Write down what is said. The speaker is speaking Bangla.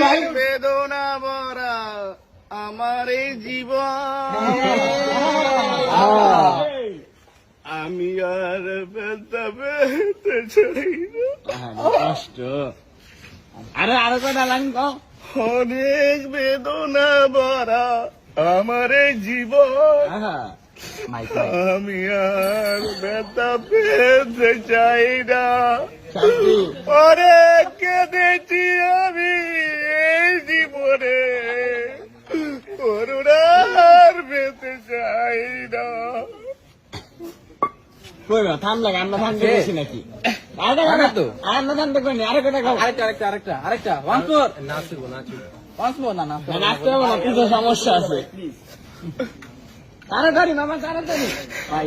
ভাই বেদনা ভরা আমার এই জীবন। আমি আর বেদা চাই কষ্ট। আরে আরও কয়টা লাইন কও। অনেক বেদনা ভরা আমার এই জীবন। আমি আর বেদা পেতে চাই না। শান্তি। কেঁদেছি আমি এই জীবনে। করুণার পেতে চাই না। থাম লাগে আমরা থাম নাকি? সমস্যা আছে। তাড়াতাড়ি মামা তাড়াতাড়ি। ভাই